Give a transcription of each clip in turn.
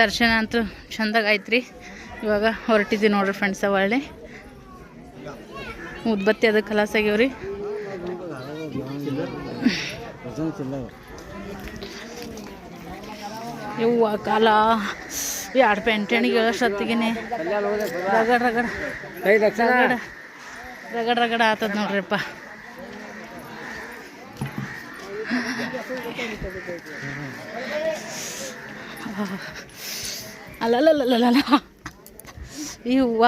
ದರ್ಶನ ಅಂತೂ ಚಂದಾಗ ರೀ ಇವಾಗ ಹೊರಟಿದ್ದೀವಿ ನೋಡ್ರಿ ಫ್ರೆಂಡ್ಸ್ ಒಳ್ಳೆ ಉದ್ಬತ್ತಿ ಅದಕ್ಕೆ ಕಲಾಸ ಆಗ್ಯಾವ್ರಿ. ಇವು ಕಾಲ. ಎರಡು ಪೆಂಟಣಿಗೆ ಹೇಳೋಷ್ಟೊತ್ತಿಗೆ ರಗಡ್ ರಗಡ್. ರಗಡ. ರಗಡ್ ರಗಡ ಆತದ ನೋಡ್ರಿಪ್ಪ. ಅಲ್ಲಲ್ಲಲ್ಲಲ್ಲ ಈ ಹೂವ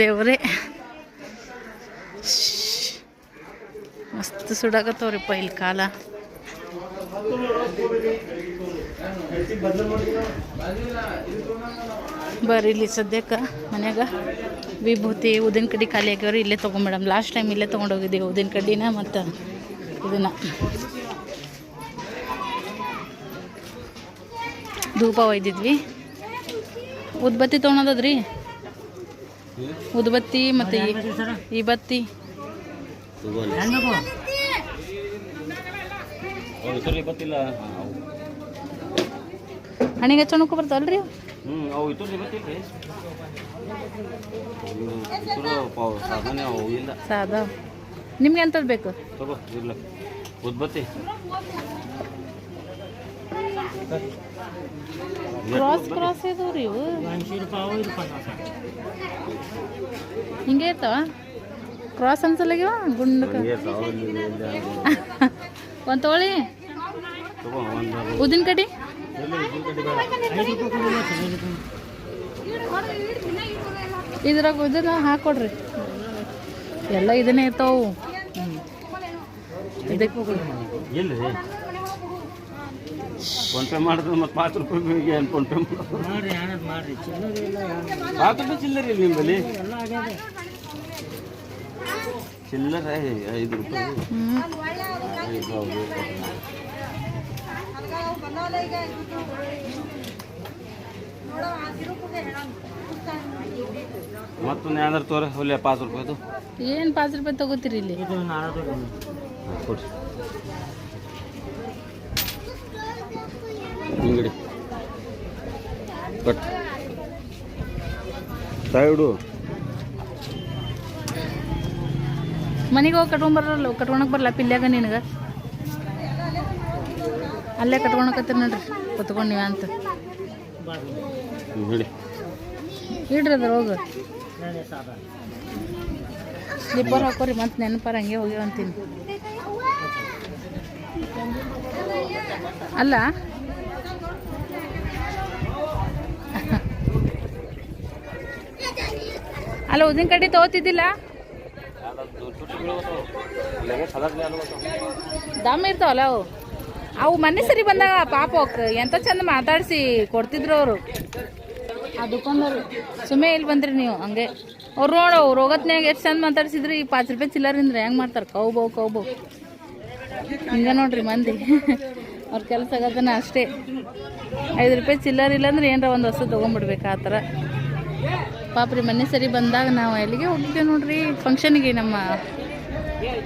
ದೇವ್ರೆ ಮಸ್ತ್ ಸುಡಾಕತ್ತವ್ರಿಪ್ಪ ಇಲ್ಲಿ ಕಾಲ. ಬರ್ರಿ ಇಲ್ಲಿ ಸದ್ಯಕ್ಕೆ ಮನ್ಯಾಗ. ವಿಭೂತಿ ಉದಿನ ಕಡ್ಡಿ ಖಾಲಿ ಆಗ್ಯವ್ರಿ, ಇಲ್ಲೇ ತೊಗೊಂಬೇಡಮ್ ಲಾಸ್ಟ್ ಟೈಮ್ ಇಲ್ಲೇ ತೊಗೊಂಡೋಗಿದ್ದೀವಿ ಉದಿನ ಕಡ್ಡಿನ ಮತ್ತು ಇದನ್ನ. ಧೂಪ ಒಯ್ದಿದ್ವಿ. ಉದ್ಬತ್ತಿ ತೊಗೊಳೋದದ್ರಿ ಉದ್ಬತ್ತಿ ಮತ್ತು ಈ- ಬತ್ತಿ. ಹಣಿಗೆ ಹಚ್ಚೋಣಕ್ಕೂ ಬರ್ತಾವಲ್ರಿ? ಸಾದಾ? ನಿಮ್ಗೆ ಎಂಥದ್ದು ಬೇಕು? ಉದ್ಬತ್ತಿ. ಕ್ರಾಸ್ ಕ್ರಾಸ್ ಇದಾವ ರೀ ಇವು? ಹಿಂಗೆ ಇರ್ತಾವ? ಕ್ರಾಸ್ ಅನ್ಸಲ್ಲಾಗ್ಯವ? ಗುಂಡಕ್ಕೆ? ಒಂದ್ ತೋಳಿ. ತೊಗೊಳ್ಳಿ ಉದಿನ ಕಡೆ. ಇದ್ರಾಗ ಇದನ್ನ ಹಾಕೊಡ್ರಿ. ಎಲ್ಲ ಇದನ್ನೇ ಇರ್ತಾವು. ಇದಕ್ಕೆ ಎಲ್ಲಿ ರೀ ಫೋನ್ ಪೇ ಮಾಡಿದ್ರೆ ಮತ್ತೆ ಪಾತ್ರ ರೂಪಾಯಿ ಏನು ಫೋನ್ ಪೇ ಪಾತ್ರ ರೂಪಾಯಿ ಚಿಲ್ಲರಿ ಇಲ್ಲ ನಿಮ್ಮಲ್ಲಿ ಚಿಲ್ಲರೆ ಐದು ರೂಪಾಯಿ. ಐದು. ಮತ್ತೊಂದು ಏನಾದ್ರು ತೋರಿ ಪಾತ್ರ ರೂಪಾಯಿ ರೂಪಾಯಿದು ಏನು ಪಾತ್ರ ರೂಪಾಯಿ ತಗೋತೀರಿ ಇಲ್ಲಿ? ಕೊಡ್ರಿ. ಹಿಂಗಡಿ ಕಟ್ ಸೈಡು ಮನೆಗೆ ಹೋಗಿ ಕಟ್ಕೊಂಬರಲ್ಲ ಕಟ್ಕೊಳಕ್ ಬರಲ್ಲ ಪಿಲ್ಯಾಗ ನಿನಗೆ. ಅಲ್ಲೇ ಕಟ್ಕೊಳಕತ್ತೀರಿ ನೋಡ್ರಿ ಕುತ್ಕೊಂಡು ನೀವ ಅಂತ. ಇಡ್ರಿ ಅದ್ರ ಹೋಗು. ಸ್ಲಿಪ್ಪರ್ ಹಾಕೋರಿ ಮತ್ತೆ ನೆನಪಾರ ಹಂಗೆ ಹೋಗಿ ಅಂತೀನಿ. ಅಲ್ಲ ಅಲ್ಲ ಉದಿನ ಕಡ್ಡಿ ತಗೋತಿದ್ದಿಲ್ಲ? ದಮ್ ಇರ್ತಾವಲ್ಲ ಅವು. ಅವು ಮೊನ್ನೆ ಸರಿ ಬಂದಾಗ ಪಾಪ ಎಂತ ಚಂದ ಮಾತಾಡಿಸಿ ಕೊಡ್ತಿದ್ರು ಅವರು. ಆ ದುಕಾನ್ದವ್ರು, ಸುಮ್ಮನೆ ಇಲ್ಲಿ ಬಂದ್ರಿ ನೀವು, ಹಂಗೆ. ಅವ್ರು ನೋಡು, ಅವ್ರು ಹೋಗತ್ನಾಗ ಎಷ್ಟು ಚಂದ ಮಾತಾಡ್ಸಿದ್ರಿ, ಈ ಪಾಚ್ ರೂಪಾಯಿ ಚಿಲ್ಲರಿಂದ ಹೆಂಗೆ ಮಾಡ್ತಾರೆ? ಕೌಬೋ ಕೌಬೋ. ಹಿಂಗೆ ನೋಡ್ರಿ ಮಂದಿ. ಅವ್ರ ಕೆಲಸ ಆಗತ್ತನ ಅಷ್ಟೇ. ಐದು ರೂಪಾಯಿ ಚಿಲ್ಲರ್ ಇಲ್ಲಾಂದ್ರೆ ಏನರ ಒಂದು ಹೊಸ ತೊಗೊಂಬಿಡ್ಬೇಕು ಆ ಥರ. ಪಾಪ್ರಿ ಮೊನ್ನೆ ಸರಿ ಬಂದಾಗ ನಾವು ಎಲ್ಲಿಗೆ ಹೋಗಿದ್ದೆ ನೋಡ್ರಿ? ಫಂಕ್ಷನ್ಗೆ ನಮ್ಮ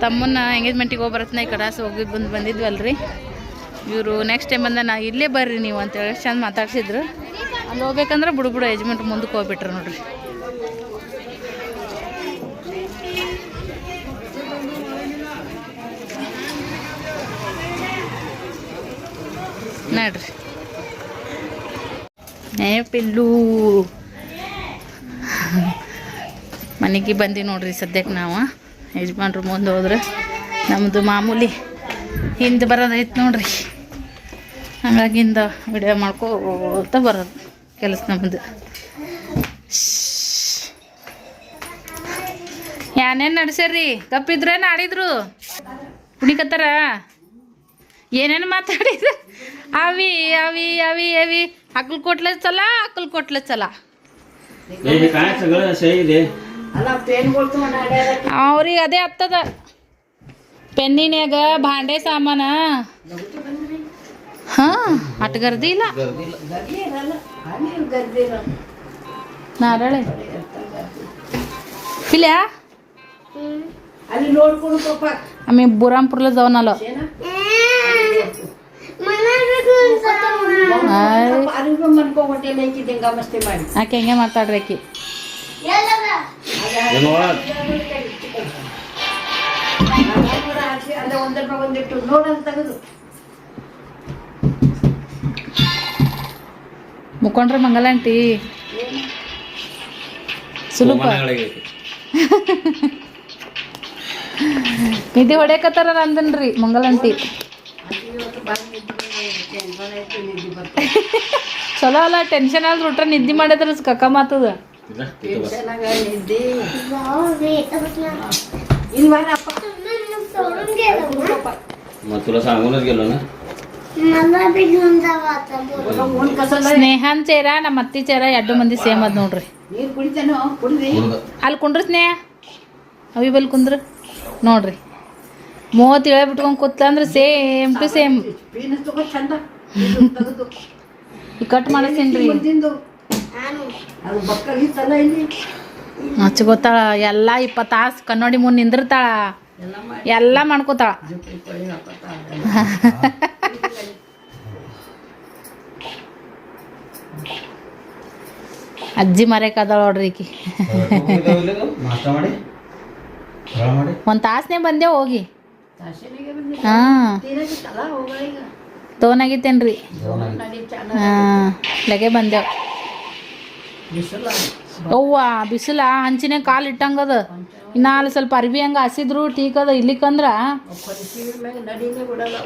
ತಮ್ಮನ್ನ ಎಂಗೇಜ್ಮೆಂಟಿಗೆ ಹೋಗ್ಬರತ್ನ ಈ ಕಡಾಸು ಹೋಗಿ ಬಂದು ಬಂದಿದ್ವಲ್ರಿ. ಇವರು ನೆಕ್ಸ್ಟ್ ಟೈಮ್ ಬಂದ ನಾ ಇಲ್ಲೇ ಬರ್ರಿ ನೀವು ಅಂತೇಳಿ ಚಂದ ಮಾತಾಡ್ಸಿದ್ರು. ಅಲ್ಲಿ ಹೋಗ್ಬೇಕಂದ್ರೆ ಬುಡು ಬಿಡು ಯಜಮೆಂಟ್ ಮುಂದಕ್ಕೆ ಹೋಗ್ಬಿಟ್ರು ನೋಡ್ರಿ. ನೋಡ್ರಿ. ಪಿಲ್ಲು. ಮನೆಗೆ ಬಂದು ನೋಡ್ರಿ ಸದ್ಯಕ್ಕೆ ನಾವು. ಯಜಮಾನ್ರು ಮುಂದೆ ಹೋದ್ರೆ. ನಮ್ಮದು ಮಾಮೂಲಿ ಹಿಂದೆ ಬರೋದೈತೆ ನೋಡ್ರಿ. ಹಾಗಾಗಿಂದ ವಿಡಿಯೋ ಮಾಡ್ಕೋತ ಬರೋದು ಕೆಲಸ ನಮ್ಮದು ಏನೇನು ನಡೆಸ್ಯಾರೀ ತಪ್ಪಿದ್ರೆ ನಾಡಿದ್ರು. ಕುಣಿಕತ್ತಾರ ಏನೇನು ಮಾತಾಡಿದ್ರು? ಅವಿ ಅವಿ ಅವಿ ಅವಿ. ಅಕ್ಲು ಕೊಟ್ಲ ಚಲ ಅಕ್ಲು ಕೊಟ್ಲ ಚಲ ಅವ್ರಿಗೆ ಅದೇ ಹತ್ತದ. ಪೆನ್ನಿನ್ಯಾಗ ಭಾಂಡೆ ಸಾಮಾನ. ಹಾ ಅಟ್ ಗರ್ದಿ ಇಲ್ಲ. ನಾರಳೆ. ಬುರಾಂಪುರ್ಲ ಆಮೇಲೆ ಬುರಾಂಪುರ್ಲದವನಲ್ಲ. ಆಕೆ ಹೆಂಗೆ ಮಾತಾಡ್ರಿ ಆಕಿ. ಏನು ಮಂಗಲ ಆಂಟಿ. ಮುಖಂಡ್ರ ಮಂಗಲಾಂಟಿ ಸುಲಭ. ನಿದ್ದೆ ಹೊಡ್ಯಾಕತ್ತಾರ ಅಂದನ್ರಿ ಮಂಗಲಾಂಟಿ ಆಂಟಿ. ಚಲೋ ಅಲ್ಲ ಟೆನ್ಷನ್ ಆದ್ರೆ ಊಟ ನಿದ್ದೆ ಮಾಡಿದ್ರೆ ಕಕ್ಕ ಮಾತದ. ಟೆನ್ಷನಾಗ ನಿದ್ದೆ ಇಲ್ಲಿ ಬಾರಪ್ಪ मग तुला सांगूनच गेलो ना ಒಂದ್ ಕಸಲ್ಲ ಸ್ನೇಹನ್ ಚೇರ ನಮ್ಮ ಅತ್ತಿ ಚೇರ ಎರಡು ಮಂದಿ ಸೇಮ್ ಅದ್ ನೋಡ್ರಿ ನೀರು ಕುಡಿತೇನೋ ಕುಡಿದಿ ಅಲ್ಲಿ ಕುಂಡ್ರ ಸ್ನೇಹ ಅವಿ ಬಲ್ ಕುಂದ್ರ ನೋಡ್ರಿ ಮೂವತ್ತು ಇಳೆ ಬಿಟ್ಕೊಂಡ್ ಕೂತ್ಲ ಅಂದ್ರೆ ಸೇಮ್ ಟು ಸೇಮ್ ಪೀನ ತಗೋ ಚಂದ ಇದು ತೆಗೆದು ಈ ಕಟ್ ಮಾಡಿಸ್ತೀನ್ರಿ ಮುಂದಿಂದು ಅದು ಗೊತ್ತಾಳ ಎಲ್ಲ ಇಪ್ಪತ್ತು ತಾಸು ಕನ್ನಡಿ ಮುಂದೆ ನಿಂದಿರ್ತಾಳ. ಎಲ್ಲ ಮಾಡ್ಕೋತಾಳ. ಅಜ್ಜಿ ಮರೆಯಕ್ಕದಾಳ ನೋಡ್ರಿ ಈಕಿ. ಒಂದು ತಾಸನೇ ಬಂದೇ ಹೋಗಿ? ಹಾಂ. ತೋನಾಗಿತ್ತೇನ್ರಿ ಹಾಂ ಲಗೆ ಬಂದೆವು ಅವ್ವ ಬಿಸಿಲ ಹಂಚಿನ ಕಾಲು ಇಟ್ಟಂಗದ. ಇನ್ನ ಅಲ್ಲಿ ಸ್ವಲ್ಪ ಅರ್ವಿ ಹಂಗ ಹಸಿದ್ರು ಟೀಕದ ಅದ ಇಲ್ಲಿಕಂದ್ರ.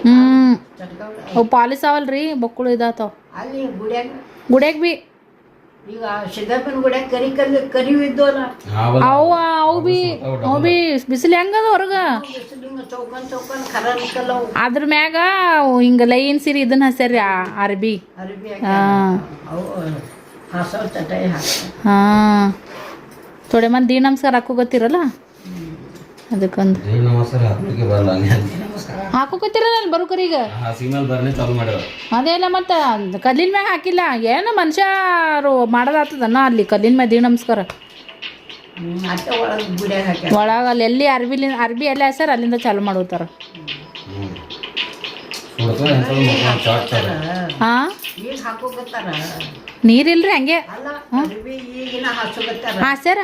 ಹ್ಮ್. ಅವ್ ಪಾಲಿಸ್ ಅವಲ್ರಿ ಬಕ್ಕುಳು ಇದಾತಾವ. ಅಲ್ಲಿ ಗುಡ್ಯಾಗ ಬಿ. ಅವು ಅವು ಬಿ ಅವು ಬಿ ಬಿಸಿಲು ಹೆಂಗದ ಹೊರಗ? ಅದ್ರ ಮ್ಯಾಗ ಹಿಂಗ ಲೈನ್ ಸೀರಿ ಇದನ್ನ ಹಸ್ಯಾರ್ರಿ ಅರ್ಬಿ. ಹಾ. ಹಾ. ಥೋಡೆ ಮಂದಿ ದೀ ನಮಸ್ಕಾರ ಹಾಕೋ ಗೊತ್ತಿರಲ್ಲ? ಅದಕ್ಕೊಂದು. ಹಾಕೋಕತ್ತಿರಲ್ಲ ಅಲ್ಲಿ ಚಾಲು ಮಾಡ್ಯಾರ ಅದೇನ ಮತ್ತೆ ಕಲ್ಲಿನ ಮ್ಯಾಗ ಹಾಕಿಲ್ಲ. ಏನು ಮನುಷ್ಯರು ಮಾಡೋದಾಗ್ತದನ್ನ ಅಲ್ಲಿ ಕಲ್ಲಿನ ಮ್ಯಾಗ ದೀ ನಮಸ್ಕಾರ? ಒಳಗೆ ಅಲ್ಲಿ ಎಲ್ಲಿ ಅರ್ಬಿಲಿ ಅರ್ಬಿ ಎಲ್ಲಿ ಸರ್ ಅಲ್ಲಿಂದ ಚಾಲು ಮಾಡೋತಾರ. ಹಾಂ? ಈಗ ನೀರಿಲ್ರಿ ಹಂಗೆ? ಹಾ? ಸರ.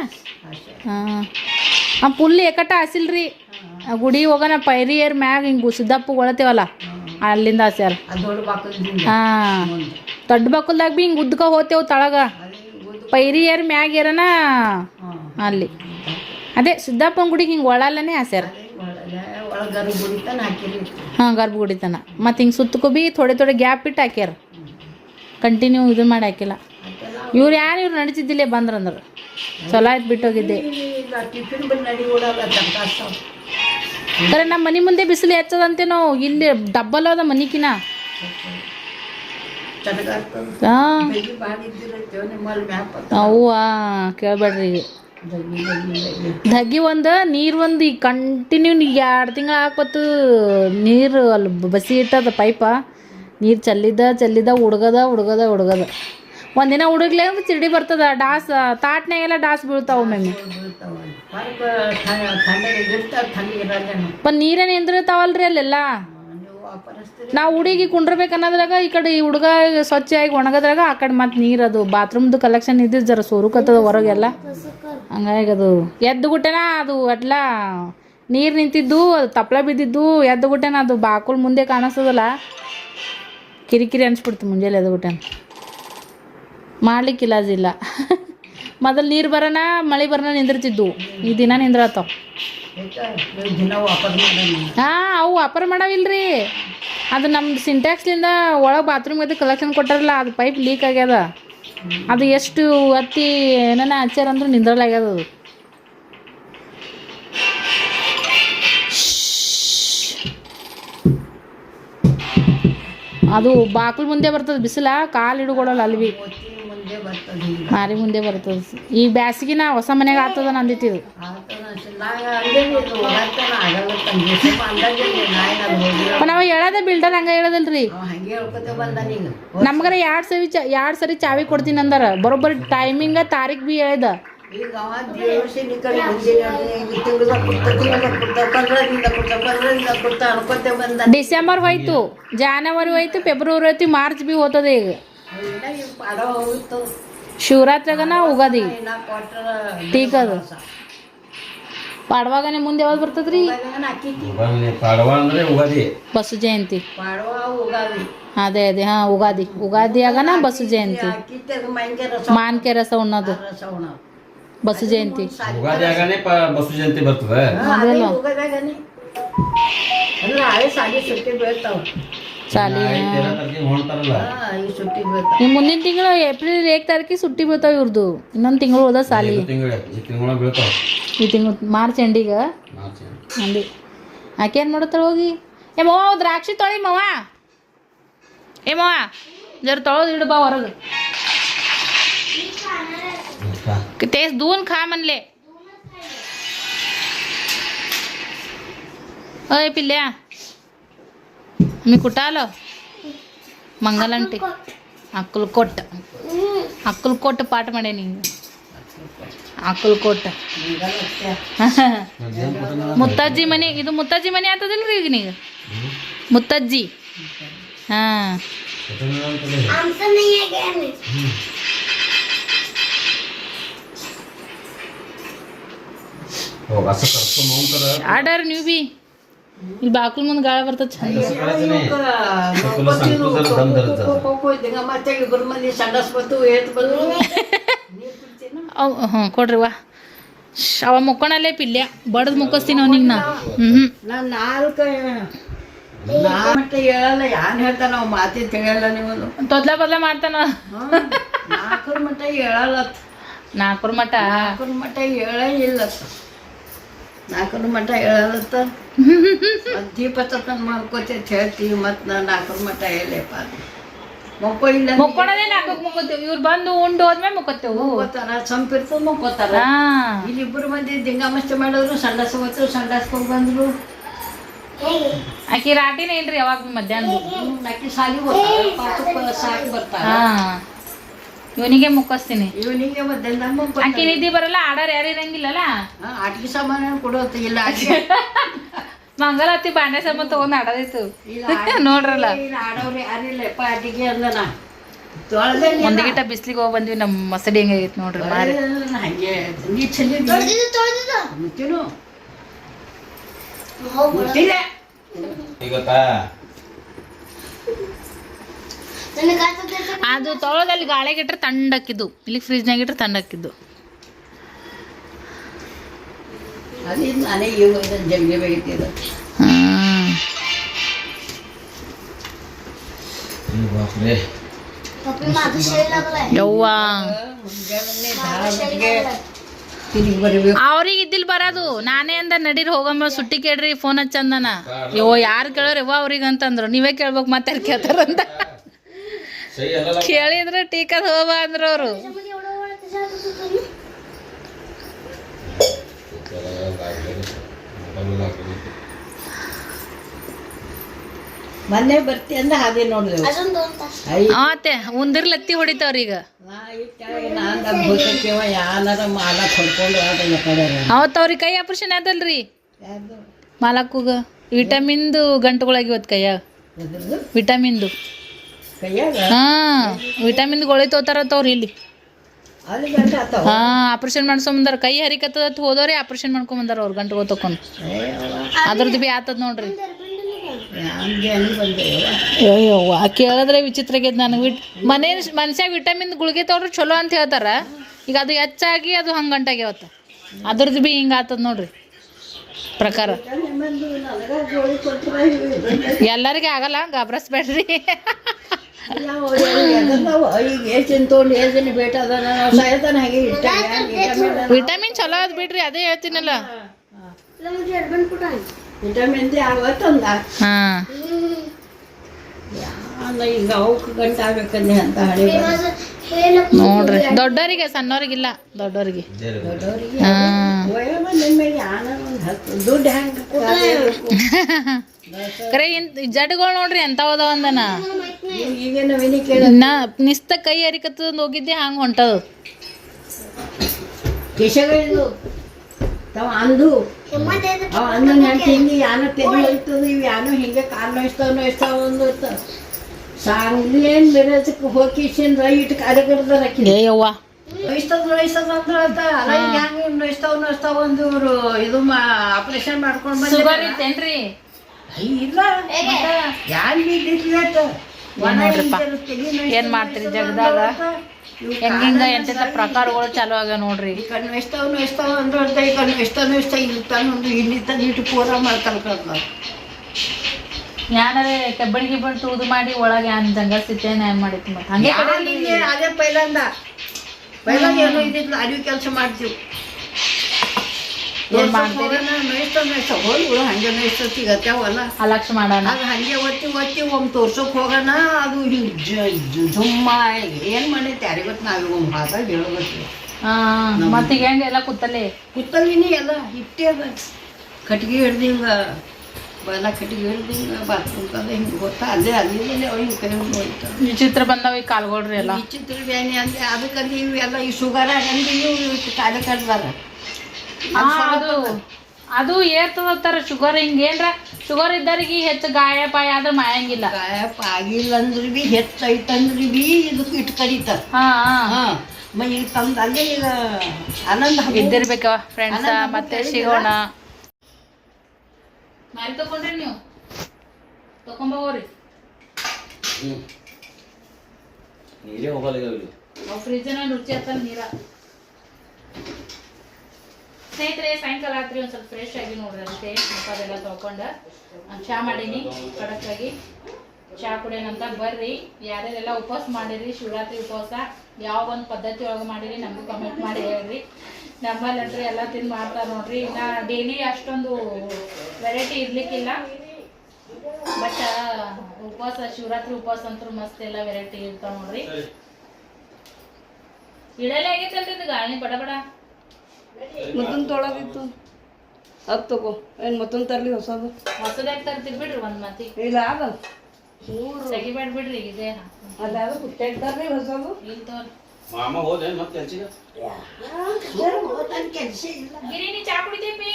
ಹಾಂ. ಪುಲ್ ಏಕಟ ಹಾಸಿಲ್ರಿ. ಗುಡಿ ಹೋಗೋಣ ಪೈರಿ ಏರ್ ಮ್ಯಾಗ ಹಿಂಗೆ ಸಿದ್ದಪ್ಪ ಒಳತೇವಲ್ಲ ಅಲ್ಲಿಂದ ಹಾಸ್ಯಾರ. ಹಾ. ದೊಡ್ಡ ಬಕ್ಕುಲ್ದಾಗ ಬಿ ಹಿಂಗೆ ಉದ್ಕ ಹೋತೇವ್ ತಳಗ. ಪೈರಿಯರ್ ಉದ್ದು ಪೈರಿ ಏರ್ ಮ್ಯಾಗ ಏರನ ಅಲ್ಲಿ. ಅದೇ ಸಿದ್ದಪ್ಪನ ಗುಡಿಗೆ ಹಿಂಗೆ ಒಳಲ್ಲೇ ಹಾಸ್ಯಾರ. ಹಾಂ ಗರ್ಭಗುಡಿ ತನ. ಮತ್ತು ಹಿಂಗೆ ಸುತ್ತಕ್ಕೂ ಬಿ ಥೋಡೆ ಥೋಡೆ ಗ್ಯಾಪ್ ಇಟ್ಟು ಹಾಕ್ಯಾರ. ಕಂಟಿನ್ಯೂ ಇದು ಮಾಡಿ ಹಾಕಿಲ್ಲ ಇವ್ರು ಯಾರು ಇವ್ರು ನಡೀತಿದ್ದಿಲ್ಲ ಬಂದ್ರಂದ್ರೆ. ಚಲೋ ಆಯ್ತು ಬಿಟ್ಟೋಗಿದ್ದೆ. ಖರೆ ನಮ್ಮ ಮನೆ ಮುಂದೆ ಬಿಸಿಲು ಹೆಚ್ಚದಂತೆ ನಾವು ಇಲ್ಲಿ ಡಬ್ಬಲ್ ಹೋದ ಮನಿಕಿನ. ಅವ್ವ, ಕೇಳಬೇಡ್ರಿ. ಧಗ್ಗಿ ಒಂದು, ನೀರು ಒಂದು ಈಗ ಕಂಟಿನ್ಯೂ ಎರಡು ತಿಂಗಳು ಹಾಕ್ಬತ್ತು ನೀರು ಅಲ್ಲಿ ಬಸಿ ಇಟ್ಟದ ಪೈಪ ನೀರು ಚೆಲ್ಲಿದ ಚೆಲ್ಲಿದ ಹುಡ್ಗದ ಹುಡ್ಗದ ಹುಡ್ಗದ ಒಂದಿನ ಹುಡುಗ್ಲೆ ಅಂದ್ರೆ ಚಿರಡಿ ಬರ್ತದ, ಡಾಸ್ ತಾಟ್ನಾಗೆಲ್ಲ ಡಾಸ್ ಬೀಳ್ತಾವ ಮೇಮ್ ಬೀಳ್ತಾವ ಪಾರ್ಕ್ ಥಂಡಿಗೆ ಇರ್ತಾವ ಥಂಡಿ ಇರಲ್ಲೇನು ಪ ನೀರೇ ನಿಂದಿರ್ತಾವಲ್ರಿ ಅಲ್ಲೆಲ್ಲ? ನಾವು ಹುಡುಗಿ ಕುಂಡ್ರಬೇಕು ಅನ್ನೋದ್ರಾಗ ಈ ಕಡೆ ಈ ಹುಡುಗ ಸ್ವಚ್ಛವಾಗಿ ಒಣಗದ್ರಾಗ ಆ ಕಡೆ ಮತ್ತೆ ನೀರು ಅದು ಬಾತ್ರೂಮ್ದು ಕಲೆಕ್ಷನ್ ಇದ್ದಿದ್ದು ಜರ ಸೋರುಕತ್ತದ ಹೊರಗೆಲ್ಲ. ಹಂಗಾಗಿ ಅದು ಎದ್ದು ಗುಟ್ಟೆನ ಅದು ಎಲ್ಲ ನೀರು ನಿಂತಿದ್ದು, ಅದು ತಪ್ಪಲ ಬಿದ್ದಿದ್ದು ಎದ್ದು ಗುಟ್ಟೆನ ಅದು ಬಾಕುಲ್ ಮುಂದೆ ಕಾಣಿಸ್ತದಲ್ಲ. ಕಿರಿಕಿರಿ ಅನ್ಸ್ಬಿಡ್ತು ಮುಂಜಾನೆ ಅದು ಊಟ ಮಾಡ್ಲಿಕ್ಕಿಲ್ಲ ಅದಿಲ್ಲ ಮೊದಲು ನೀರು ಬರೋಣ ಮಳೆ ಬರೋಣ ನಿಂದಿರ್ತಿದ್ವು. ಈ ದಿನ ಮಾಡೋಣ ಹಾಂ, ಅವು ವ್ಯಾಪಾರ ಮಾಡಾವಿಲ್ರಿ. ಅದು ನಮ್ಮ ಸಿಂಟ್ಯಾಕ್ಸ್ಲಿಂದ ಒಳಗೆ ಬಾತ್ರೂಮ್ ಅದು ಕಲೆಕ್ಷನ್ ಕೊಟ್ಟಾರಲ್ಲ, ಅದು ಪೈಪ್ ಲೀಕ್ ಆಗ್ಯದ. ಅದು ಎಷ್ಟು ಅತ್ತಿ ಏನಾನ ಹಚ್ಚಾರ ಅಂದ್ರೆ ನಿಂದ್ರಲಾಗ್ಯದ ಅದು. ಅದು ಬಾಕ್ಲು ಮುಂದೆ ಬರ್ತದೆ, ಬಿಸಿಲ? ಕಾಲು ಹಿಡ್ಕೊಳಲ್ಲ ಅಲ್ವಿ. ಮಾರಿ ಮುಂದೆ ಬರ್ತದೆ. ಈ ಬ್ಯಾಸಿಗಿನ ಹೊಸ ಮನೆಗೆ ಆಗ್ತದ ನಂದಿತ್ತಿದು ನಾವು ಹೇಳೋದೇ ಬಿಲ್ಡರ್ ಹಂಗೆ ಹೇಳದಲ್ರಿ. ನಮ್ಗಾರ ಎರಡು ಸರಿ ಎರಡು ಸರಿ ಚಾವಿ ಕೊಡ್ತೀನಿ ಅಂದಾರ ಬರೋಬ್ಬರಿ ಟೈಮಿಂಗ ತಾರೀಖ್ ಬಿ ಹೇಳ್ದ. ಈಗ ಅವ ದೇವ್ರ ವರ್ಷ ಈ ಕಡೆ ಮುಂಜಾನೆ ತಿಂಗಳದ ಕೊಡ್ತಾ ತಿಂಗಳದ ಕೊಡ್ತಾ ಪಂದ್ರದಿಂದ ಕೊಡ್ತಾ ಪಂದ್ರದಿಂದ ಕೊಡ್ತಾ ಅನ್ಕೊತ ಬಂದ ಡಿಸೆಂಬರ್ ಹೋಯ್ತು ಜಾನವರಿ ಹೋಯ್ತು ಫೆಬ್ರವರಿ ಹೋಯ್ತು ಮಾರ್ಚ್ ಬಿ ಹೋಗ್ತದೆ ಈಗ ಇನ್ನ ಇವ್ ಪಾಡವ ಹೋಗಿತ್ತು ಶಿವರಾತ್ರಿಗನ ಉಗಾದಿ ಇನ್ನ ಕೊಟ್ರ ಟೀಕ್ ಅದು ಪಾಡ್ವಾಗನೆ ಮುಂದೆ ಯಾವ್ದು ಬರ್ತದ್ರಿ ಅಕ್ಕಿತಿ ಉಗಾದಿ ಪಾಡವ ಅಂದ್ರೆ ಉಗಾದಿ ಬಸು ಜಯಂತಿ ಪಾಡವ ಉಗಾದಿ ಅದೇ ಅದೇ ಹಾ ಉಗಾದಿ ಉಗಾದಿಯಾಗನ ಬಸು ಜಯಂತಿ ಅಕ್ಕಿತಿ ಅದು ಮೈಂಗೆ ರಸ ಮಾನ್ಕೆ ರಸ ಉಣ್ಣೋದು ರಸ ಉಣ ಬಸು ಜಯಂತಿ. ಬಸು ಜಯಂತಿ ಬರ್ತದೆ. ಅಂದ್ರೆ ಹಳೆ ಸಾಲಿ ಸುಟ್ಟಿ ಬೀಳ್ತಾವ. ಈ ಮುಂದಿನ ತಿಂಗಳು ಏಪ್ರಿಲ್ ಏಕ್ ತಾರೀಕಿಗೆ ಸುಟ್ಟಿ ಬೀಳ್ತಾವ ಇವ್ರದ್ದು ಇನ್ನೊಂದು ತಿಂಗಳು ಹೋದ ಸಾಲಿ ಈ ತಿಂಗಳ ಮಾರ್ಚ್ ಎಂಡಿಗ. ಆಕೇನ್ ಅಂದಿ ಆಕೆ ಏನು ಮಾಡುತ್ತಾಳ ಹೋಗಿ? ಏ ಮವ ದ್ರಾಕ್ಷಿ ತೊಳಿ ಮವ. ಏ ಮವ ಜರ ತೊಳೆದು ಇಡಬಾ ಹೊರಗೆ. तेच धुवून खा म्हणले अय पिल्ल्या मी कुठं आलो मंगलंटे अक्कलकोट अक्कलकोट पाठ माडे ನೀನು ಅಕ್ಕಲ್ಕೋಟ್ ಮುತ್ತಜ್ಜಿ ಮನೆ ಇದು ಮುತ್ತಜ್ಜಿ ಮನೆ ಆಗ್ತದಿಲ್ರಿ ಈಗ ನೀವು ಮುತ್ತಜ್ಜಿ ಹಾಂ ಆಡಾರ ನೀವು ಬಿ ಇಲ್ಲಿ ಬಾಕಲ್ ಮುಂದೆ ಗಾಳ ಬರ್ತದೆ ಚಂದ. ಹಾಂ ಕೊಡ್ರಿ ವಾ. ಅವ ಮುಕ್ಕೋಣಲ್ಲೇ ಪಿಲ್ಯ. ಬಡದ್ ಮುಕ್ಕಸ್ತೀನಿ ಅವನಿಗೆ ನಾ. ಹ್ಞೂ ನಾಲ್ಕು ಹೇಳಲ್ಲ ಯಾನ್ ಹೇಳ್ತಾನ ನಾವು ಮಾತಿ ತಿಳಿಯಲ್ಲ ನೀವು ತೊದ್ಲ ಬದ್ಲ ಮಾಡ್ತಾನ. ನಾಲ್ಕರ ಮಟ್ಟ ಹೇಳಲ್ಲ ನಾಲ್ಕರ ಮಟ್ಟ. ನಾಲ್ಕರ ಮಟ್ಟ ಹೇಳೇ ಇಲ್ಲ. ನಾಲ್ಕರ ಮಠ ಹೇಳತ್ತ. ದೀಪ ತನ್ನ ಮಾಡ್ಕೋತೈತೆ ಹೇಳ್ತೀವಿ ಮತ್ತು ನಾನು ನಾಲ್ಕರ ಮಠ ಹೇಳಪ್ಪ. ಮಕ್ಕಳು ಇಲ್ಲ ಮುಕ್ಕೊಳದೇ ನಾಲ್ಕಕ್ಕೆ ಮುಕ್ಕೋತೇವೆ. ಇವ್ರು ಬಂದು ಉಂಡು ಹೋದ್ಮೇಲೆ ಮುಕ್ಕೋತೇವು. ಮುಕ್ಕೋತಾರ ಸಂಪಿರ್ತದ ಮುಕ್ಕೋತಾರ. ಇಲ್ಲಿ ಇಬ್ಬರು ಮಂದಿ ದಿಂಗಾಮಸ್ತಿ ಮಾಡಿದ್ರು ಸಂಡಾಸ ಹೋಗ್ತು ಸಂಡಾಸ್ಕೊಂಡು ಬಂದ್ರು. ಆಕಿ ರಾಟಿನೇ ಇಲ್ರಿ ಯಾವಾಗ ಮಧ್ಯಾಹ್ನ ಆಕಿ ಸಾಲಿ ಹೋಗ್ತಾರೆ ಸಾಕು ಬರ್ತಾರ ಇವನಿಗೆ ಮುಕ್ಕಿಸ್ತೀನಿ. ಇವನಿಗೆ ಆಕಿ ನಿದ್ದಿ ಬರಲ್ಲ ಆಡರ್ ಯಾರು ಇರಂಗಿಲ್ಲಲ್ಲ? ಆಟಿಕೆ ಸಾಮಾನು ಕೊಡೋದು ಇಲ್ಲ ಹತ್ತಿ ಮಂಗಲತ್ತಿ ಬಾಂಡೆ ಸಾಮಾನು ತಗೊಂಡು ಆಡೋದಿತ್ತು. ನೋಡ್ರಲ್ಲ. ಒಂದಿಗಿಟ್ಟ ಆಡೋರು ಯಾರಿಲ್ಲಪ್ಪ ಅಂದನ. ಒಂದಿಗಿಟ ಬಿಸ್ಲಿಗೆ ಹೋಗಿ ಬಂದ್ವಿ ನಮ್ಮ ಮಸಡಿ ಹೆಂಗೈತಿ ನೋಡ್ರಿ ಮಾರಿ. ಹಂಗೆ. ನೀ ಈಗ ಅದು ತೊಳೋದಲ್ಲಿ ಗಾಳಿಗೆ ಇಟ್ಟರೆ ತಣ್ಣಕ್ಕಿದ್ದು ಇಲ್ಲಿ ಫ್ರಿಜ್ನಾಗ ಇಟ್ಟರೆ ತಣ್ಣಕ್ಕಿದ್ದು ಯವ್ವ. ಬರಬೇಕು ಅವ್ರಿಗೆ ಇದ್ದಿಲ್ ಬರೋದು. ನಾನೇ ಅಂದ ನಡೀರಿ ಹೋಗಮ್ಮ ಸುಟ್ಟಿ ಕೇಳ್ರಿ ಫೋನ್ ಹಚ್ಚಂದನ. ಯೋ ಯಾರು ಕೇಳೋರು ಯವ್ವ ಅವ್ರಿಗೆ ಅಂತಂದ್ರು. ನೀವೇ ಕೇಳ್ಬೇಕು ಮತ್ತೆ ಯಾರು ಕೇಳ್ತಾರಂತ. ಕೇಳಿದ್ರೆ ಟೀಕದ್ ಹೋಗ ಅಂದ್ರೆ ಅವರು. ಮೊನ್ನೆ ಬರ್ತಿ ಅಂದ್ರೆ ಹಾಗೆ ನೋಡ್ರಿ ಆತೆ ಉಂದಿರ್ಲತ್ತಿ ಹೊಡಿತಾವ್ರಿ ಈಗ. ಅವತ್ತವ್ರಿ ಕೈ ಆಪರೇಷನ್ ಆದಲ್ರಿ? ಯಾರ್ದು? ಮಾಲಕ್ಕೂಗ. ವಿಟಮಿನ್ದು ಗಂಟುಗಳಾಗಿವತ್ ಕೈಯಾಗ ಎದ್ರದ್ದು? ವಿಟಮಿನ್ದು. ಹಾ ವಿಟಮಿನ್ ಗೋಳಿ ತೋತಾರತ್ತವ್ರಿ ಇಲ್ಲಿ ಹಾ ಆಪರೇಷನ್ ಮಾಡ್ಸೊಂಬಂದಾರ ಕೈ ಹರಿಕತ್ತದ ಹೋದವ್ರೆ ಆಪರೇಷನ್ ಮಾಡ್ಕೊಂಬಂದಾರ ಅವ್ರ ಗಂಟು ತಕೊಂಡು ಅದ್ರದ್ದು ಬಿ ಆತದ್ ನೋಡ್ರಿ. ಕೇಳಿದ್ರೆ ವಿಚಿತ್ರ ಆಗೈತೆ ನನಗೆ ವಿಟ್ ಮನೆ ಮನುಷ್ಯ ವಿಟಮಿನ್ ಗುಳಿಗೆ ತಗೊಂಡ್ರೆ ಚಲೋ ಅಂತ ಹೇಳ್ತಾರ. ಈಗ ಅದು ಹೆಚ್ಚಾಗಿ ಅದು ಹಂಗೆ ಗಂಟಾಗ್ಯಾವತ್ತ. ಅದ್ರದ್ದು ಬಿ ಹಿಂಗೆ ಆತದ ನೋಡ್ರಿ. ಪ್ರಕಾರ. ಎಲ್ಲರಿಗೆ ಆಗಲ್ಲ ಗಾಬ್ರಸ್ಬೇಡ್ರಿ. ವಿಟಮಿನ್ ಚಲೋ ಅದ್ ಬಿಡ್ರಿ ಅದೇ ಹೇಳ್ತೀನಲ್ಲ. ವಿಟಮಿನ್ ದಿ ಆಗತ್ತಂದ ಹಾ. ಯಾನ ಈಗ ಅವಕ್ಕೆ ಗಂಟ ಆಗ್ಬೇಕಂದೆ ಅಂತ ಹಳೆ ನೋಡ್ರಿ ದೊಡ್ಡವರಿಗೆ ಸಣ್ಣವ್ರಿಗಿಲ್ಲ ದೊಡ್ಡವರಿಗೆ ಕರೆ ಇಂತ ಜಡ್ಗಳು ನೋಡ್ರಿ ಎಂತ ಅದಾವ ನಾ ನಿಸ್ತ ಕೈ ಹರಿಕತ್ತದ ಹೋಗಿದ್ದೆ ಹಂಗೆ ಹೊಂಟದ. ಕೆಶಗಳಿದು ತಾವ ಅಂದು. ಅವ ಅಂದನ್ ಹೆಂಡತಿ ಹಿಂಗೆ ಯಾನೋ ತೆಗಿ ಹೋಯ್ತದ ಇವು ಯಾನೋ ಹಿಂಗೆ ಕಾಲು ನೋಯಿಸ್ತಾವ ನೋಯಿಸ್ತಾವ ಒಂದು ಸಾಂಗ್ ಇಲ್ಲೇನು ಬೆರೆದಕ್ಕೆ ಹೋಗಿಸಿನ್ ರೈಟ್ ಕಾರ್ಯಕ್ರಮದ ಹಾಕಿದೆ ಯವ್ವ. ನೋಯಿಸ್ತದ ನೋಯಿಸ್ತದ ಅಂತ ಹೇಳ್ತಾರ ಹೆಂಗೆ ನೋಯಿಸ್ತಾವ ನೋಯಿಸ್ತಾವ ಒಂದು ಇವರು ಇದು ಆಪರೇಷನ್ ಮಾಡ್ಕೊಂಡು ಬಂದ ಇಲ್ಲ. ಯಾರು ಏನ್ ನೋಡ್ರಿಪ್ಪ ಏನ್ ಮಾಡ್ತೀರಿ ಜಗದಾಗ? ಹೆಂಗಿಂಗ ಎಂತ ಪ್ರಕಾರಗಳು ಚಾಲೂ ಆಗ್ಯಾವ ನೋಡ್ರಿ. ಕಣ್ಣು ಎಷ್ಟವನು ಎಷ್ಟವ ಅಂದ್ರೆ ಇಲ್ಲಿ ತಂದು ಇಲ್ಲಿ ತಂದು ಇಟ್ಟು ಪೂರ ಮಾಡ್ತಾರೆ ಯಾನಾರೆ ಕಬ್ಬಣಿ ಗಿಬ್ಬಣಿ ತುಳಿದು ಮಾಡಿ ಒಳಗೆ ಯಾನ್ ಜಂಗಲ್ ಸಿತ್ತೆ ಏನ್ ಮಾಡಿತ್ತು ಮತ್ತೆ? ಹಂಗೆ ಅದೇ ಪೈಲಂದ. ಪೈಲಂದ ಏನೋ ಇದ್ದಿಲ್ಲ ಅಡಿಗೆ ಕೆಲಸ ಮಾಡ್ತೀವಿ ಏನ್ ಮಾಡ್ತೀರಿ? ನೋಯಿಸ್ತಾ ಹೋಗಿ ನೋಯಿಸ್ತತಿ ಗತ್ಯಾವಲ್ಲ ಅಲಕ್ಷ ಮಾಡೋಣ. ಅದು ಹಂಗೆ ಒತ್ತಿ ಒತ್ತಿ ಒಮ್ಮೆ ತೋರ್ಸೋಕೆ ಹೋಗೋಣ ಅದು ಜುಮ್ಮ ಏನು ಮಾಡೈತೆ ಯಾರಿಗೊತ್ತು ನಾವೀಗ ಒಮ್ಮೆ ಮಾತಾಡಿ ಹೇಳ್ಬೇಕು. ಹಾ ಮತ್ತೀಗ ಹೆಂಗ ಎಲ್ಲ ಕೂತಲ್ಲಿ? ಕುತ್ತಲ್ಲಿನಿ ಎಲ್ಲ ಇಟ್ಟೆ ಅದ. ಕಟ್ಗೆ ಹಿಡ್ದಿಂಗ ಎಲ್ಲ ಕಟ್ಗೆ ಹಿಡ್ದಿಂಗ ಬಾತ್ರೂಮ್ ಹಿಂಗೆ ಗೊತ್ತಾ? ಅಲ್ಲೇ ಅಲ್ಲಿ ಅವ್ರಿಗೆ ಕೈ ಹೋಯ್ತು ವಿಚಿತ್ರ ಬಂದವ ಈ ಕಾಲ್ಗೊಳ್ರಿ ಎಲ್ಲ. ವಿಚಿತ್ರ ಬ್ಯಾನಿ ಅಂದ್ರೆ ಅದಕ್ಕಂದು ಇವು ಎಲ್ಲ ಈ ಶುಗರ್ ಆಗಂದು ಇವು ಕಾಲ ಕಡ್ದಾರ ಹಾ, ಅದು ಅದು ತರ ಶುಗರ್ ಹಿಂಗ ಏನ್ರ? ಶುಗರ್ ಇದ್ದವ್ರಿಗೆ ಹೆಚ್ಚು ಗಾಯ ಪಾಯ ಆದ್ರೆ ಮಾಯಂಗಿಲ್ಲ. ಗಾಯಪ್ಪ ಆಗಿಲ್ಲ ಅಂದ್ರೆ ಬಿ ಹೆಚ್ಚೈತಂದ್ರೆ ಬಿ ಇದಕ್ಕೆ ಇಟ್ಟು ಕರೀತಾರ ಹಾ ಹಾ. ಮೈ ಮ ಈಗ ತಂದು ಅಲ್ಲೇ ಈಗ ಆನಂದ ಹಬ್ಬ. ಇದ್ದಿರ್ಬೇಕವ ಫ್ರೆಂಡ್ಸ್ ಮತ್ತೆ. ಸಿಗೋಣ. ಮಾರಿ ತಕೊಂಡ್ರಿ ನೀವು. ತಕೊಂಬ ಹೋಗ್ರಿ. ನೀರೇ ಹೋಗಲ್ಲ ಈಗ ಫ್ರಿಜ್ ಫ್ರಿಜ್ನ ರುಚಿ ಹತ್ತಲ್ಲ ನೀರ. ಸ್ನೇಹಿತರೆ ಸಾಯಂಕಾಲ ರಾತ್ರಿ ಒಂದು ಸ್ವಲ್ಪ ಫ್ರೆಶ್ ಆಗಿ ನೋಡ್ರಿ ಅದಕ್ಕೆ ಮುಖದೆಲ್ಲ ತೊಳ್ಕೊಂಡು ಮಾಡೀನಿ ಚಹಾ ಮಾಡೀನಿ ಚಾ ಚಹಾ ಕುಡಿಯೋಣಂತ ಬರ್ರಿ. ಯಾರ್ಯಾರೆಲ್ಲ ಉಪವಾಸ ಮಾಡಿರಿ ಶಿವರಾತ್ರಿ ಉಪವಾಸ ಯಾವ ಒಂದು ಪದ್ಧತಿ ಒಳಗೆ ಮಾಡಿರಿ ನಮಗೂ ಕಮೆಂಟ್ ಮಾಡಿ ಹೇಳ್ರಿ. ನಮ್ಮಲ್ಲಿ ಅಂದ್ರೆ ಎಲ್ಲ ತಿಂದು ಮಾಡ್ತಾರೆ ನೋಡ್ರಿ. ಇನ್ನ ಡೈಲಿ ಅಷ್ಟೊಂದು ವೆರೈಟಿ ಇರ್ಲಿಕ್ಕಿಲ್ಲ. ಬಟ್ ಉಪವಾಸ ಶಿವರಾತ್ರಿ ಉಪವಾಸ ಅಂತೂ ಮಸ್ತ್ ಎಲ್ಲ ವೆರೈಟಿ ಇರ್ತಾವ ನೋಡ್ರಿ. ಇಡಲೇ ಆಗೈತಲ್ರಿ ಇದು ಗಾಳಿ ಬಡ ಬಡ. ಮತ್ತೊಂದು ತೊಳೋದಿತ್ತು. ಅದು ತಗೋ. ಏನು ಮತ್ತೊಂದು ತರಲಿ ಹೊಸದು? ಹೊಸದಾಗ ತರ್ತೀರಿ ಬಿಡ್ರಿ ಒಂದ್ ಮಾತಿ. ಇಲ್ಲ ಅದ. ತೆಗಿಬೇಡ ಬಿಡ್ರಿ ಈಗ ಅಲ್ಲ ಅದು ಕುಟ್ಟಾಗ ತರಲಿ ಹೊಸದು? ಇಲ್ಲಿ ತೋರಿ. ಮಾಮ ಹೋದೆ ಮತ್ತೆ ಕೆಲ್ಸಿಗೆ? ಚಾ ಕುಡಿತೀವಿ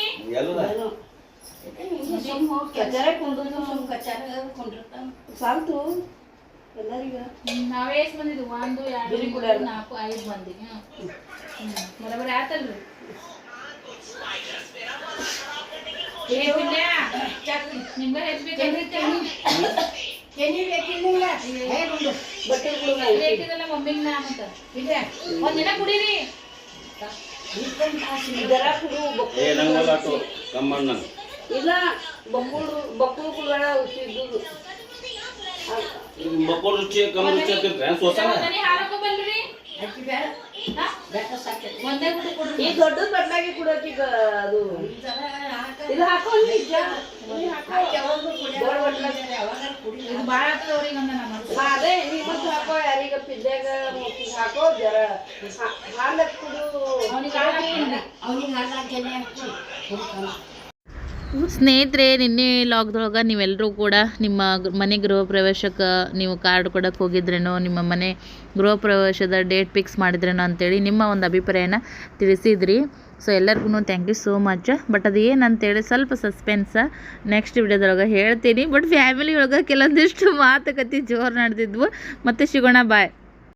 ಸಾಲ್ತು? ಎಲ್ಲರಿಗ? ನಾವೇ ಎಷ್ಟ್ ಬಂದಿದ್ವಿ ಒಂದು ಎರಡು ಮೂರು ನಾಲ್ಕು ಐದು ಬಂದಿವಿ ಬರೋಬ್ಬರಿ ಆತಲ್ರಿ. ಏ ಪಿಲ್ಯ, ಚಾ ಕುಡಿ. ನಿಮ್ಗ ಹೆಚ್ಚಬೇಕಂದ್ರೆ ಎಣ್ಣೆ ಬೇಕಿಲ್ಲ ಬಟ್ಟೆಗಳು ಬೇಕಿದಲ್ಲ ಮಮ್ಮಿಗ್ ನಾ ಮತ್ತ ಒಂದ್ ದಿನ ಕುಡೀರಿ ಏ ನಂಗಲ್ಲ ಆಟೋ ಕಮ್ಮಣ್ಣ ಇಲ್ಲ ಬಕ್ಕುಳು ಬಕ್ಕುಳು ಕುಳಗಳ ಉಸಿದ್ದು ಮಕ್ಕಳು ರುಚಿ ಕಮ್ಮ ರುಚಿ ಆಗ್ತಿರ್ತೆ ಸೋಸನ ಒಂದನೇ ಹಾರಪ್ಪ ಬಲ್ರಿ ಹಾ? ಒಂದೇ ಕೊಡು ಈ ದೊಡ್ಡ ಬಟ್ಲಾಗಿ ಕುಡೋಕೀಗ ಅದು ಇದು ಹಾಕೋ ನಿಜ ಇದು ಆಗ್ತದ ಅವ್ರಿಗೆ ಅಂದ ನಮ್ಮ ಅದೇ ನಿಮ್ಮದು ಹಾಕೋ ಯಾರಿಗ ಪಿಜ್ಜಾಗ ಹಾಕೋ ಜರ ಹಾಲು ಕುಡು ಅವನಿಗೆ ಹಾಕ್ತೀನಿ ಅವನಿಗೆ ಹಾಕೇನೆ ಸ್ನೇಹಿತರೆ, ನಿನ್ನೆ ಲಾಕ್ದೊಳಗೆ ನೀವೆಲ್ಲರೂ ಕೂಡ ನಿಮ್ಮ ಮನೆ ಗೃಹ ಪ್ರವೇಶಕ್ಕೆ ನೀವು ಕಾರ್ಡ್ ಕೊಡೋಕೆ ಹೋಗಿದ್ರೇನೋ, ನಿಮ್ಮ ಮನೆ ಗೃಹ ಪ್ರವೇಶದ ಡೇಟ್ ಫಿಕ್ಸ್ ಮಾಡಿದ್ರೇನೋ ಅಂತೇಳಿ ನಿಮ್ಮ ಒಂದು ಅಭಿಪ್ರಾಯನ ತಿಳಿಸಿದ್ರಿ. ಸೊ ಎಲ್ಲರಿಗೂ thank you so much but ಅದು ಏನಂತೇಳಿ ಸ್ವಲ್ಪ ಸಸ್ಪೆನ್ಸ ನೆಕ್ಸ್ಟ್ ವಿಡಿಯೋದೊಳಗೆ ಹೇಳ್ತೀನಿ. ಬಟ್ ಫ್ಯಾಮಿಲಿ ಒಳಗೆ ಕೆಲವೊಂದಿಷ್ಟು ಮಾತುಕತೆ ಜೋರು ನಡೆದಿದ್ವು. ಮತ್ತು ಸಿಗೋಣ ಬಾಯ್